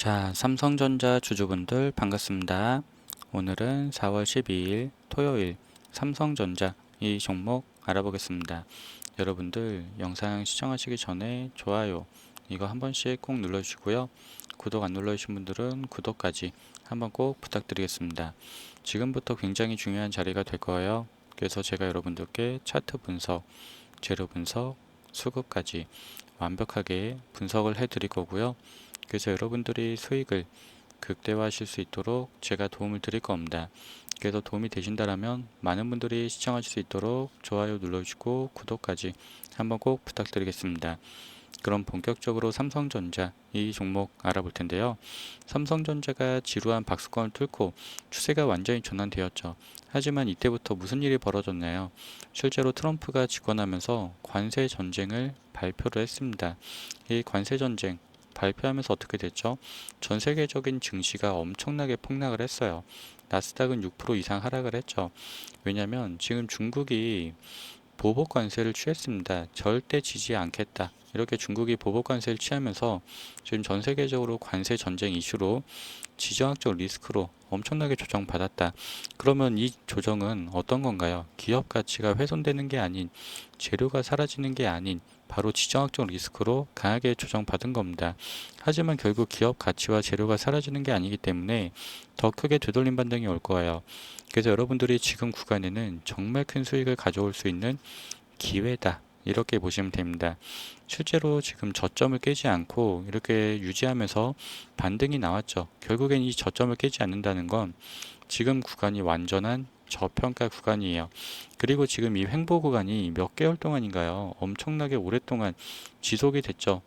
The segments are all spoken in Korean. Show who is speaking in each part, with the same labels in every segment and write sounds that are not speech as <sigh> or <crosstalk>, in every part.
Speaker 1: 자, 삼성전자 주주분들 반갑습니다. 오늘은 4월 12일 토요일 삼성전자 이 종목 알아보겠습니다. 여러분들 영상 시청하시기 전에 좋아요 이거 한 번씩 꼭 눌러주시고요. 구독 안 눌러주신 분들은 구독까지 한번 꼭 부탁드리겠습니다. 지금부터 굉장히 중요한 자리가 될 거예요. 그래서 제가 여러분들께 차트 분석, 재료 분석, 수급까지 완벽하게 분석을 해 드릴 거고요. 그래서 여러분들이 수익을 극대화하실 수 있도록 제가 도움을 드릴 겁니다. 그래서 도움이 되신다면 많은 분들이 시청하실 수 있도록 좋아요 눌러주시고 구독까지 한번 꼭 부탁드리겠습니다. 그럼 본격적으로 삼성전자 이 종목 알아볼 텐데요. 삼성전자가 지루한 박스권을 뚫고 추세가 완전히 전환되었죠. 하지만 이때부터 무슨 일이 벌어졌나요? 실제로 트럼프가 집권하면서 관세 전쟁을 발표를 했습니다. 이 관세 전쟁 발표하면서 어떻게 됐죠? 전 세계적인 증시가 엄청나게 폭락을 했어요. 나스닥은 6% 이상 하락을 했죠. 왜냐하면 지금 중국이 보복 관세를 취했습니다. 절대 지지 않겠다. 이렇게 중국이 보복 관세를 취하면서 지금 전 세계적으로 관세 전쟁 이슈로 지정학적 리스크로 엄청나게 조정받았다. 그러면 이 조정은 어떤 건가요? 기업 가치가 훼손되는 게 아닌 재료가 사라지는 게 아닌 바로 지정학적 리스크로 강하게 조정받은 겁니다. 하지만 결국 기업 가치와 재료가 사라지는 게 아니기 때문에 더 크게 되돌림 반등이 올 거예요. 그래서 여러분들이 지금 구간에는 정말 큰 수익을 가져올 수 있는 기회다. 이렇게 보시면 됩니다. 실제로 지금 저점을 깨지 않고 이렇게 유지하면서 반등이 나왔죠. 결국엔 이 저점을 깨지 않는다는 건 지금 구간이 완전한 저평가 구간이에요. 그리고 지금 이 횡보 구간이 몇 개월 동안인가요? 엄청나게 오랫동안 지속이 됐죠.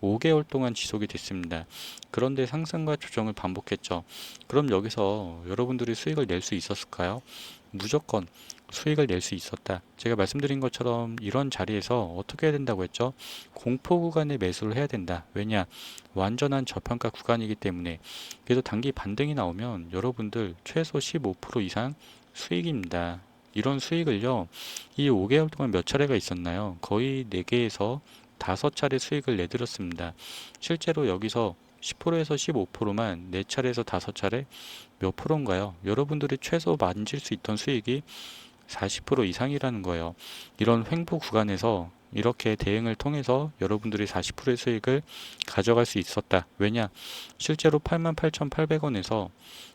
Speaker 1: 5개월 동안 지속이 됐습니다. 그런데 상승과 조정을 반복했죠. 그럼 여기서 여러분들이 수익을 낼 수 있었을까요? 무조건 수익을 낼 수 있었다. 제가 말씀드린 것처럼 이런 자리에서 어떻게 해야 된다고 했죠? 공포 구간에 매수를 해야 된다. 왜냐? 완전한 저평가 구간이기 때문에. 그래서 단기 반등이 나오면 여러분들 최소 15% 이상 수익입니다. 이런 수익을요, 이 5개월 동안 몇 차례가 있었나요? 거의 4개에서 5차례 수익을 내드렸습니다. 실제로 여기서 10%에서 15%만 4차례에서 5차례 몇 프로인가요? 여러분들이 최소 만질 수 있던 수익이 40% 이상이라는 거예요. 이런 횡보 구간에서 이렇게 대응을 통해서 여러분들이 40%의 수익을 가져갈 수 있었다. 왜냐? 실제로 88,800원에서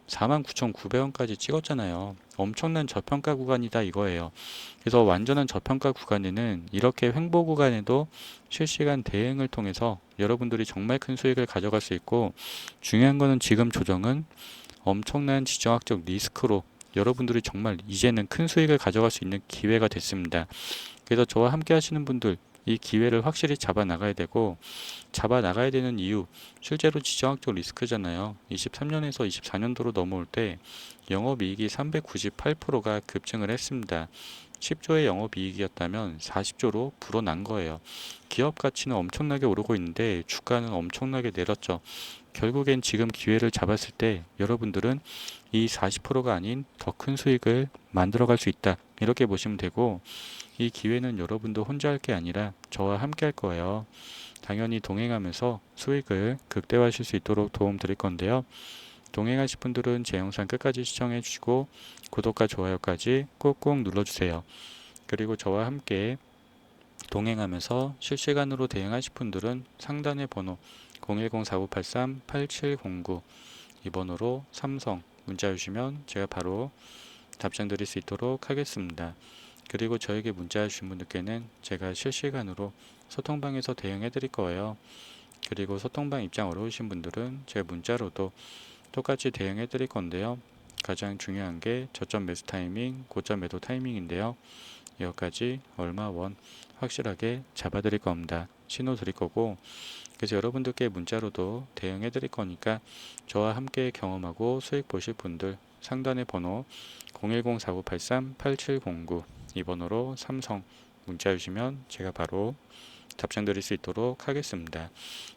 Speaker 1: 49,900원까지 찍었잖아요. 엄청난 저평가 구간이다 이거예요. 그래서 완전한 저평가 구간에는 이렇게 횡보 구간에도 실시간 대응을 통해서 여러분들이 정말 큰 수익을 가져갈 수 있고 중요한 거는 지금 조정은 엄청난 지정학적 리스크로 여러분들이 정말 이제는 큰 수익을 가져갈 수 있는 기회가 됐습니다. 그래서 저와 함께 하시는 분들 이 기회를 확실히 잡아 나가야 되고 잡아 나가야 되는 이유 실제로 지정학적 리스크잖아요. 23년에서 24년도로 넘어올 때 영업이익이 398%가 급증을 했습니다. 10조의 영업이익이었다면 40조로 불어난 거예요. 기업 가치는 엄청나게 오르고 있는데 주가는 엄청나게 내렸죠. 결국엔 지금 기회를 잡았을 때 여러분들은 이 40%가 아닌 더 큰 수익을 만들어 갈 수 있다. 이렇게 보시면 되고 이 기회는 여러분도 혼자 할 게 아니라 저와 함께 할 거예요. 당연히 동행하면서 수익을 극대화하실 수 있도록 도움 드릴 건데요. 동행하실 분들은 제 영상 끝까지 시청해 주시고 구독과 좋아요까지 꾹꾹 눌러주세요. 그리고 저와 함께 동행하면서 실시간으로 대응하실 분들은 상단의 번호 010-4983-8709 이 번호로 삼성 문자 주시면 제가 바로 답장 드릴 수 있도록 하겠습니다. 그리고 저에게 문자 주신 분들께는 제가 실시간으로 소통방에서 대응해 드릴 거예요. 그리고 소통방 입장 어려우신 분들은 제 문자로도 똑같이 대응해 드릴 건데요. 가장 중요한 게 저점 매수 타이밍, 고점 매도 타이밍인데요. 여기까지 얼마 원 확실하게 잡아 드릴 겁니다. 신호 드릴 거고 그래서 여러분들께 문자로도 대응해 드릴 거니까 저와 함께 경험하고 수익 보실 분들 상단의 번호 010-4983-8709 이 번호로 삼성 문자 주시면 제가 바로 답장 드릴 수 있도록 하겠습니다.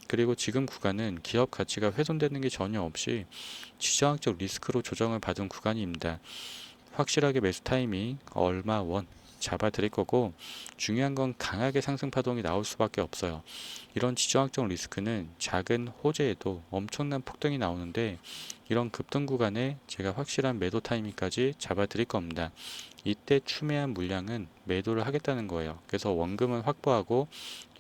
Speaker 1: 그리고 지금 구간은 기업 가치가 훼손되는 게 전혀 없이 지정학적 리스크로 조정을 받은 구간입니다. 확실하게 매수 타이밍 얼마 원 잡아 드릴 거고 중요한 건 강하게 상승 파동이 나올 수밖에 없어요. 이런 지정학적 리스크는 작은 호재에도 엄청난 폭등이 나오는데 이런 급등 구간에 제가 확실한 매도 타이밍까지 잡아 드릴 겁니다. 이때 추매한 물량은 매도를 하겠다는 거예요. 그래서 원금은 확보하고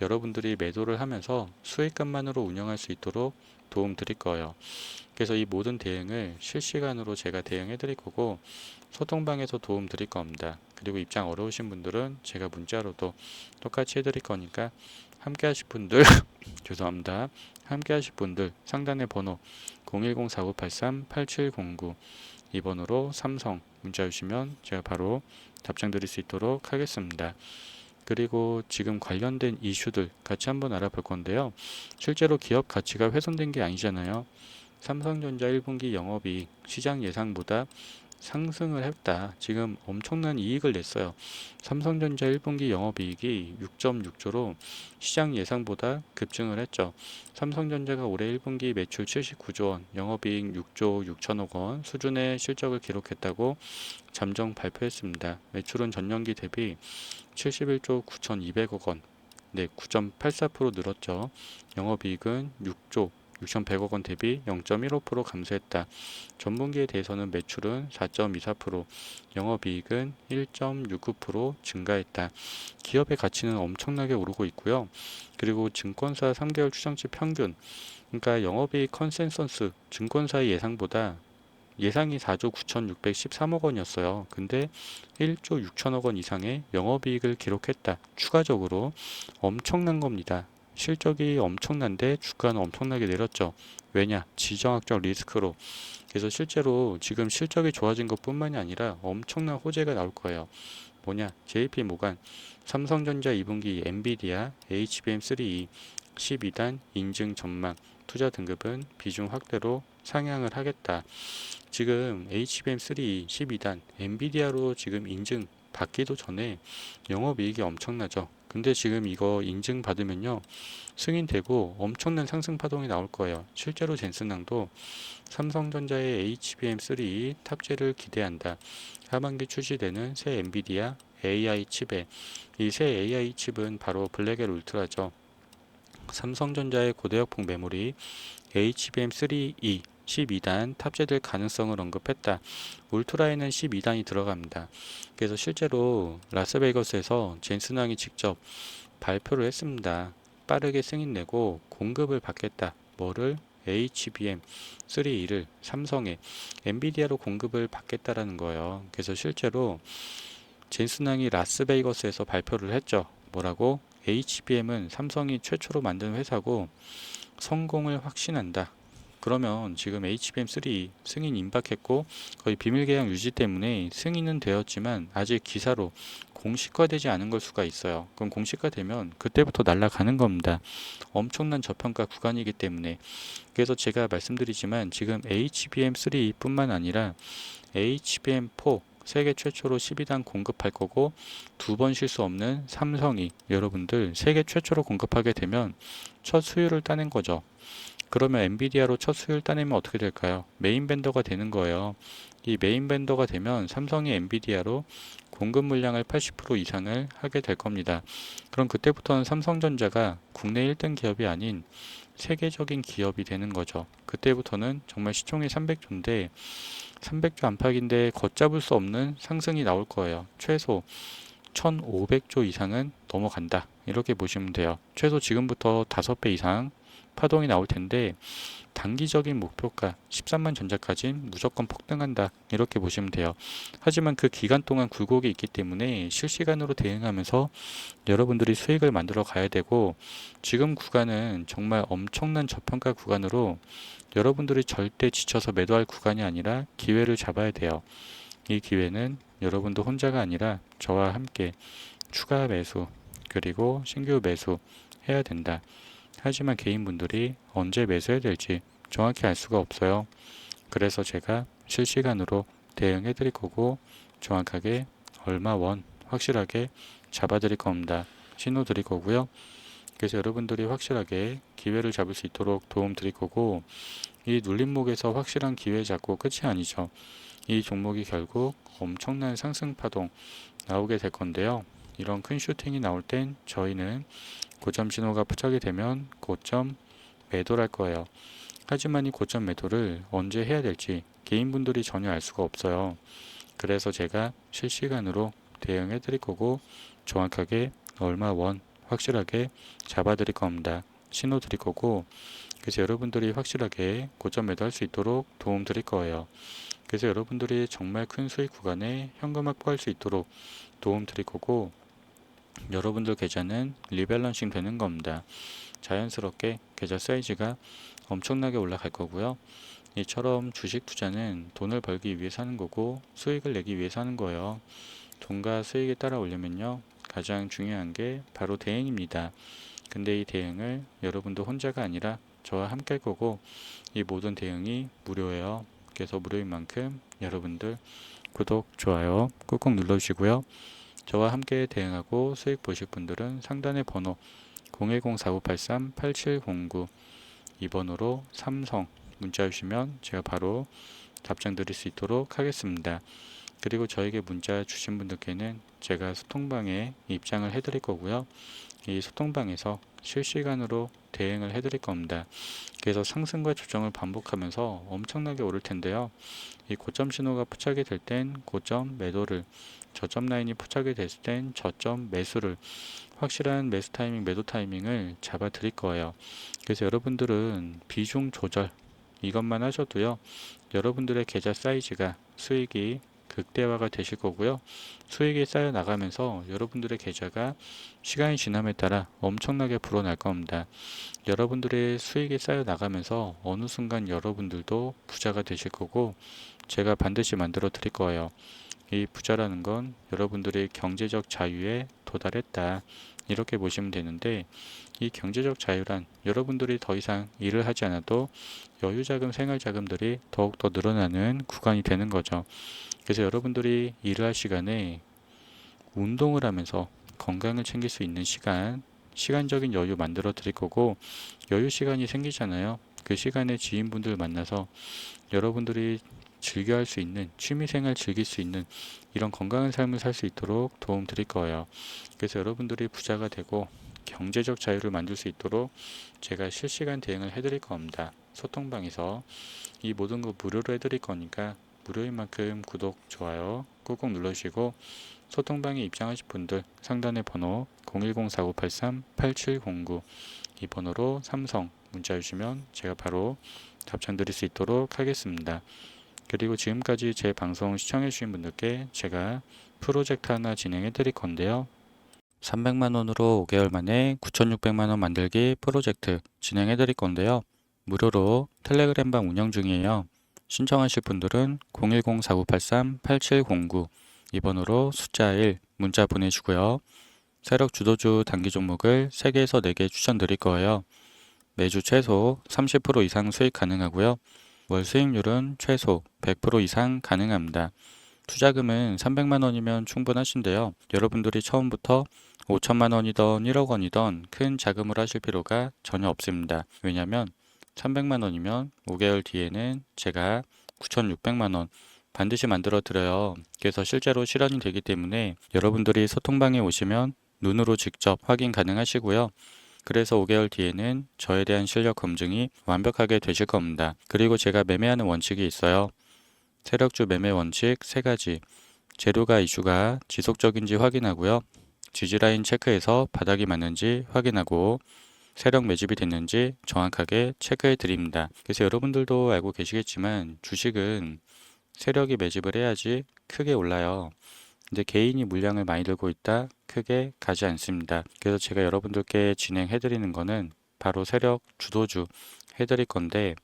Speaker 1: 여러분들이 매도를 하면서 수익금만으로 운영할 수 있도록 도움 드릴 거예요. 그래서 이 모든 대응을 실시간으로 제가 대응해 드릴 거고 소통방에서 도움 드릴 겁니다. 그리고 입장 어려우신 분들은 제가 문자로도 똑같이 해 드릴 거니까 함께 하실 분들 <laughs> 죄송합니다. 함께 하실 분들 상단의 번호 010-4983-8709 이 번호로 삼성 문자 주시면 제가 바로 답장 드릴 수 있도록 하겠습니다. 그리고 지금 관련된 이슈들 같이 한번 알아볼 건데요. 실제로 기업 가치가 훼손된 게 아니잖아요. 삼성전자 1분기 영업이익 시장 예상보다 상승을 했다. 지금 엄청난 이익을 냈어요. 삼성전자 1분기 영업이익이 6.6조로 시장 예상보다 급증을 했죠. 삼성전자가 올해 1분기 매출 79조 원, 영업이익 6조 6천억 원 수준의 실적을 기록했다고 잠정 발표했습니다. 매출은 전년기 대비 71조 9,200억 원, 네, 9.84% 늘었죠. 영업이익은 6조 6,100억 원 대비 0.15% 감소했다. 전분기에 대해서는 매출은 4.24%, 영업이익은 1.69% 증가했다. 기업의 가치는 엄청나게 오르고 있고요. 그리고 증권사 3개월 추정치 평균, 그러니까 영업이익 컨센서스 증권사의 예상보다 예상이 4조 9,613억 원이었어요. 근데 1조 6천억 원 이상의 영업이익을 기록했다. 추가적으로 엄청난 겁니다. 실적이 엄청난데 주가는 엄청나게 내렸죠. 왜냐? 지정학적 리스크로. 그래서 실제로 지금 실적이 좋아진 것 뿐만이 아니라 엄청난 호재가 나올 거예요. 뭐냐? JP 모간, 삼성전자 2분기 엔비디아, HBM3E 12단 인증 전망, 투자 등급은 비중 확대로 상향을 하겠다. 지금 HBM3 12단 엔비디아로 지금 인증 받기도 전에 영업이익이 엄청나죠. 근데 지금 이거 인증 받으면요 승인되고 엄청난 상승 파동이 나올 거예요. 실제로 젠슨항도 삼성전자의 HBM3 탑재를 기대한다. 하반기 출시되는 새 엔비디아 AI 칩에 이 새 AI 칩은 바로 블랙엘 울트라죠. 삼성전자의 고대역폭 메모리 HBM3E 12단 탑재될 가능성을 언급했다. 울트라에는 12단이 들어갑니다. 그래서 실제로 라스베이거스에서 젠슨 왕이 직접 발표를 했습니다. 빠르게 승인 내고 공급을 받겠다. 뭐를 HBM3E를 삼성에 엔비디아로 공급을 받겠다라는 거예요. 그래서 실제로 젠슨왕이 라스베이거스에서 발표를 했죠. 뭐라고? HBM은 삼성이 최초로 만든 회사고 성공을 확신한다. 그러면 지금 HBM3 승인 임박했고 거의 비밀 계약 유지 때문에 승인은 되었지만 아직 기사로 공식화되지 않은 걸 수가 있어요. 그럼 공식화되면 그때부터 날아가는 겁니다. 엄청난 저평가 구간이기 때문에 그래서 제가 말씀드리지만 지금 HBM3뿐만 아니라 HBM4 세계 최초로 12단 공급할 거고 두 번 실수 없는 삼성이 여러분들 세계 최초로 공급하게 되면 첫 수율을 따낸 거죠. 그러면 엔비디아로 첫 수율 따내면 어떻게 될까요? 메인 벤더가 되는 거예요. 이 메인 벤더가 되면 삼성이 엔비디아로 공급 물량을 80% 이상을 하게 될 겁니다. 그럼 그때부터는 삼성전자가 국내 1등 기업이 아닌 세계적인 기업이 되는 거죠. 그때부터는 정말 시총이 300조인데 300조 안팎인데 걷잡을 수 없는 상승이 나올 거예요. 최소 1500조 이상은 넘어간다. 이렇게 보시면 돼요. 최소 지금부터 5배 이상 파동이 나올 텐데 단기적인 목표가 13만 전자까지 무조건 폭등한다 이렇게 보시면 돼요. 하지만 그 기간 동안 굴곡이 있기 때문에 실시간으로 대응하면서 여러분들이 수익을 만들어 가야 되고 지금 구간은 정말 엄청난 저평가 구간으로 여러분들이 절대 지쳐서 매도할 구간이 아니라 기회를 잡아야 돼요. 이 기회는 여러분도 혼자가 아니라 저와 함께 추가 매수 그리고 신규 매수 해야 된다. 하지만 개인분들이 언제 매수해야 될지 정확히 알 수가 없어요. 그래서 제가 실시간으로 대응해 드릴 거고 정확하게 얼마 원 확실하게 잡아 드릴 겁니다. 신호 드릴 거고요. 그래서 여러분들이 확실하게 기회를 잡을 수 있도록 도움 드릴 거고 이 눌림목에서 확실한 기회 잡고 끝이 아니죠. 이 종목이 결국 엄청난 상승 파동 나오게 될 건데요. 이런 큰 슈팅이 나올 땐 저희는 고점 신호가 포착이 되면 고점 매도를 할 거예요. 하지만 이 고점 매도를 언제 해야 될지 개인분들이 전혀 알 수가 없어요. 그래서 제가 실시간으로 대응해 드릴 거고 정확하게 얼마 원 확실하게 잡아 드릴 겁니다. 신호 드릴 거고 그래서 여러분들이 확실하게 고점 매도할 수 있도록 도움 드릴 거예요. 그래서 여러분들이 정말 큰 수익 구간에 현금 확보할 수 있도록 도움 드릴 거고 여러분들 계좌는 리밸런싱 되는 겁니다. 자연스럽게 계좌 사이즈가 엄청나게 올라갈 거고요. 이처럼 주식 투자는 돈을 벌기 위해서 하는 거고 수익을 내기 위해서 하는 거예요. 돈과 수익에 따라 올려면요. 가장 중요한 게 바로 대행입니다. 근데 이 대응을 여러분도 혼자가 아니라 저와 함께 할 거고 이 모든 대응이 무료예요. 그래서 무료인 만큼 여러분들 구독, 좋아요 꾹꾹 눌러주시고요. 저와 함께 대응하고 수익 보실 분들은 상단의 번호 010-4983-8709이 번호로 삼성 문자 주시면 제가 바로 답장 드릴 수 있도록 하겠습니다. 그리고 저에게 문자 주신 분들께는 제가 소통방에 입장을 해드릴 거고요. 이 소통방에서 실시간으로 대응을 해드릴 겁니다. 그래서 상승과 조정을 반복하면서 엄청나게 오를 텐데요. 이 고점 신호가 포착이 될 땐 고점 매도를, 저점 라인이 포착이 됐을 땐 저점 매수를, 확실한 매수 타이밍, 매도 타이밍을 잡아 드릴 거예요. 그래서 여러분들은 비중 조절 이것만 하셔도요. 여러분들의 계좌 사이즈가 수익이 극대화가 되실 거고요. 수익이 쌓여 나가면서 여러분들의 계좌가 시간이 지남에 따라 엄청나게 불어날 겁니다. 여러분들의 수익이 쌓여 나가면서 어느 순간 여러분들도 부자가 되실 거고 제가 반드시 만들어 드릴 거예요. 이 부자라는 건 여러분들의 경제적 자유에 도달했다. 이렇게 보시면 되는데 이 경제적 자유란 여러분들이 더 이상 일을 하지 않아도 여유자금, 생활자금들이 더욱더 늘어나는 구간이 되는 거죠. 그래서 여러분들이 일을 할 시간에 운동을 하면서 건강을 챙길 수 있는 시간, 시간적인 여유 만들어 드릴 거고 여유 시간이 생기잖아요. 그 시간에 지인분들 만나서 여러분들이 즐겨 할 수 있는 취미생활 즐길 수 있는 이런 건강한 삶을 살 수 있도록 도움 드릴 거예요. 그래서 여러분들이 부자가 되고 경제적 자유를 만들 수 있도록 제가 실시간 대응을 해드릴 겁니다. 소통방에서 이 모든 거 무료로 해드릴 거니까 무료인 만큼 구독, 좋아요 꾹꾹 눌러주시고 소통방에 입장하실 분들 상단의 번호 010-4983-8709 이 번호로 삼성 문자 주시면 제가 바로 답장 드릴 수 있도록 하겠습니다. 그리고 지금까지 제 방송 시청해 주신 분들께 제가 프로젝트 하나 진행해 드릴 건데요. 300만 원으로 5개월 만에 9,600만 원 만들기 프로젝트 진행해 드릴 건데요. 무료로 텔레그램방 운영 중이에요. 신청하실 분들은 010-4983-8709 이번으로 숫자 1 문자 보내주고요. 세력 주도주 단기 종목을 3개에서 4개 추천드릴 거예요. 매주 최소 30% 이상 수익 가능하고요. 월 수익률은 최소 100% 이상 가능합니다. 투자금은 300만 원이면 충분하신데요. 여러분들이 처음부터 5천만 원이던 1억 원이던 큰 자금을 하실 필요가 전혀 없습니다. 왜냐하면 300만 원이면 5개월 뒤에는 제가 9,600만 원 반드시 만들어 드려요. 그래서 실제로 실현이 되기 때문에 여러분들이 소통방에 오시면 눈으로 직접 확인 가능하시고요. 그래서 5개월 뒤에는 저에 대한 실력 검증이 완벽하게 되실 겁니다. 그리고 제가 매매하는 원칙이 있어요. 세력주 매매 원칙 3가지. 재료가 이슈가 지속적인지 확인하고요. 지지라인 체크해서 바닥이 맞는지 확인하고 세력 매집이 됐는지 정확하게 체크해 드립니다. 그래서 여러분들도 알고 계시겠지만 주식은 세력이 매집을 해야지 크게 올라요. 근데 개인이 물량을 많이 들고 있다 크게 가지 않습니다. 그래서 제가 여러분들께 진행해 드리는 거는 바로 세력 주도주 해 드릴 건데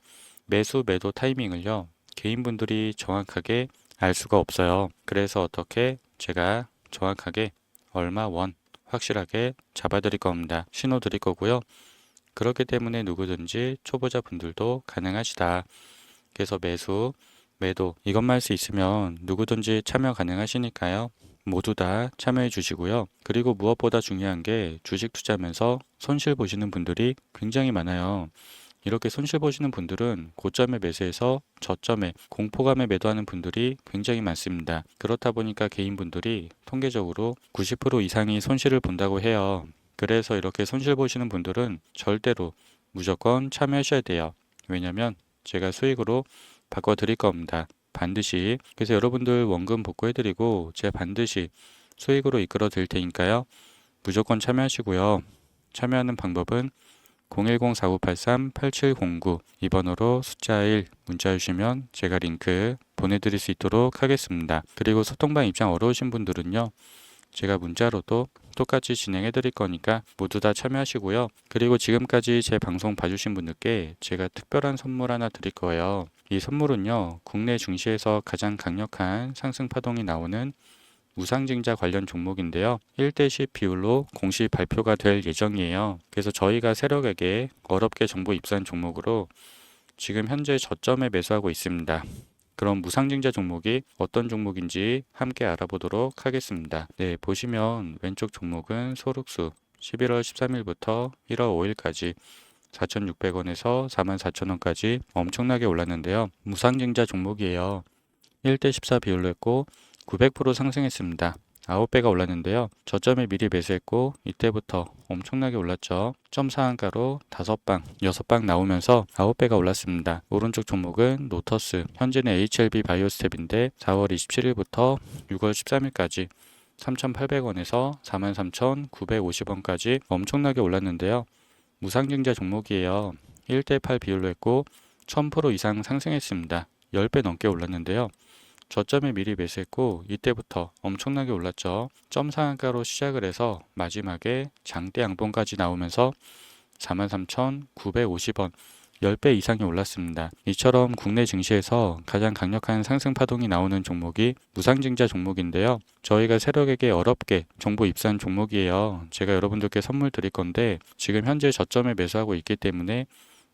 Speaker 1: 매수 매도 타이밍을요. 개인분들이 정확하게 알 수가 없어요. 그래서 어떻게 제가 정확하게 얼마 원 확실하게 잡아 드릴 겁니다. 신호 드릴 거고요. 그렇기 때문에 누구든지 초보자 분들도 가능하시다. 그래서 매수 매도 이것만 할 수 있으면 누구든지 참여 가능하시니까요. 모두 다 참여해 주시고요. 그리고 무엇보다 중요한 게 주식 투자하면서 손실 보시는 분들이 굉장히 많아요. 이렇게 손실 보시는 분들은 고점에 매수해서 저점에 공포감에 매도하는 분들이 굉장히 많습니다. 그렇다 보니까 개인분들이 통계적으로 90% 이상이 손실을 본다고 해요. 그래서 이렇게 손실 보시는 분들은 절대로 무조건 참여하셔야 돼요. 왜냐면 제가 수익으로 바꿔 드릴 겁니다. 반드시. 그래서 여러분들 원금 복구해 드리고 제가 반드시 수익으로 이끌어 드릴 테니까요. 무조건 참여하시고요. 참여하는 방법은 010-4983-8709 이 번호로 숫자 1 문자 주시면 제가 링크 보내드릴 수 있도록 하겠습니다. 그리고 소통방 입장 어려우신 분들은요. 제가 문자로도 똑같이 진행해 드릴 거니까 모두 다 참여하시고요. 그리고 지금까지 제 방송 봐주신 분들께 제가 특별한 선물 하나 드릴 거예요. 이 선물은요, 국내 증시에서 가장 강력한 상승 파동이 나오는 무상증자 관련 종목인데요. 1대10 비율로 공시 발표가 될 예정이에요. 그래서 저희가 세력에게 어렵게 정보 입수한 종목으로 지금 현재 저점에 매수하고 있습니다. 그럼 무상증자 종목이 어떤 종목인지 함께 알아보도록 하겠습니다. 네, 보시면 왼쪽 종목은 소륵수 11월 13일부터 1월 5일까지 4,600원에서 44,000원까지 엄청나게 올랐는데요. 무상증자 종목이에요. 1대 14 비율로 했고 900% 상승했습니다. 9배가 올랐는데요. 저점에 미리 매수했고 이때부터 엄청나게 올랐죠. 점 상한가로 5방, 6방 나오면서 9배가 올랐습니다. 오른쪽 종목은 노터스, 현재는 HLB 바이오스텝인데 4월 27일부터 6월 13일까지 3,800원에서 43,950원까지 엄청나게 올랐는데요. 무상증자 종목이에요. 1대8 비율로 했고 1000% 이상 상승했습니다. 10배 넘게 올랐는데요. 저점에 미리 매수했고 이때부터 엄청나게 올랐죠. 점 상한가로 시작을 해서 마지막에 장대 양봉까지 나오면서 43,950원 10배 이상이 올랐습니다. 이처럼 국내 증시에서 가장 강력한 상승 파동이 나오는 종목이 무상증자 종목인데요. 저희가 세력에게 어렵게 정보 입수한 종목이에요. 제가 여러분들께 선물 드릴 건데 지금 현재 저점에 매수하고 있기 때문에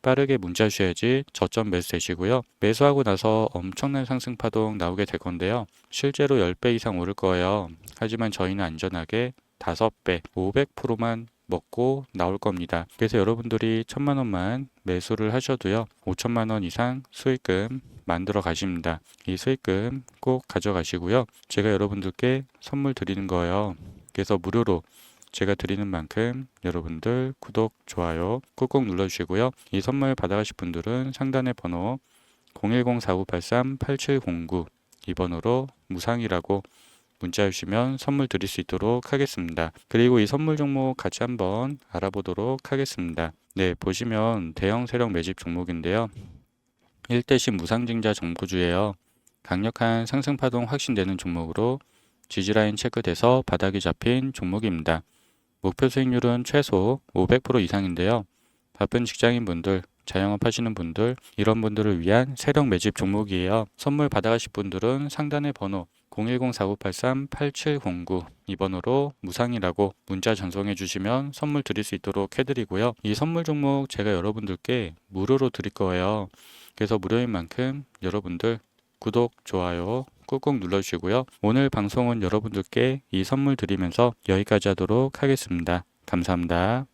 Speaker 1: 빠르게 문자 주셔야지 저점 매수 되시고요. 매수하고 나서 엄청난 상승 파동 나오게 될 건데요. 실제로 10배 이상 오를 거예요. 하지만 저희는 안전하게 5배, 500%만 먹고 나올 겁니다. 그래서 여러분들이 천만 원만 매수를 하셔도요. 5천만 원 이상 수익금 만들어 가십니다. 이 수익금 꼭 가져가시고요. 제가 여러분들께 선물 드리는 거예요. 그래서 무료로 제가 드리는 만큼 여러분들 구독, 좋아요 꾹꾹 눌러주시고요. 이 선물 받아가실 분들은 상단의 번호 010-4983-8709이 번호로 무상이라고 문자 주시면 선물 드릴 수 있도록 하겠습니다. 그리고 이 선물 종목 같이 한번 알아보도록 하겠습니다. 네, 보시면 대형 세력 매집 종목인데요. 1대씩 무상증자 정보주예요. 강력한 상승 파동 확신되는 종목으로 지지라인 체크돼서 바닥이 잡힌 종목입니다. 목표 수익률은 최소 500% 이상인데요. 바쁜 직장인분들, 자영업 하시는 분들, 이런 분들을 위한 세력 매집 종목이에요. 선물 받아가실 분들은 상단의 번호 010-4983-8709이 번호로 무상이라고 문자 전송해 주시면 선물 드릴 수 있도록 해드리고요. 이 선물 종목 제가 여러분들께 무료로 드릴 거예요. 그래서 무료인 만큼 여러분들 구독, 좋아요 꾹꾹 눌러주시고요. 오늘 방송은 여러분들께 이 선물 드리면서 여기까지 하도록 하겠습니다. 감사합니다.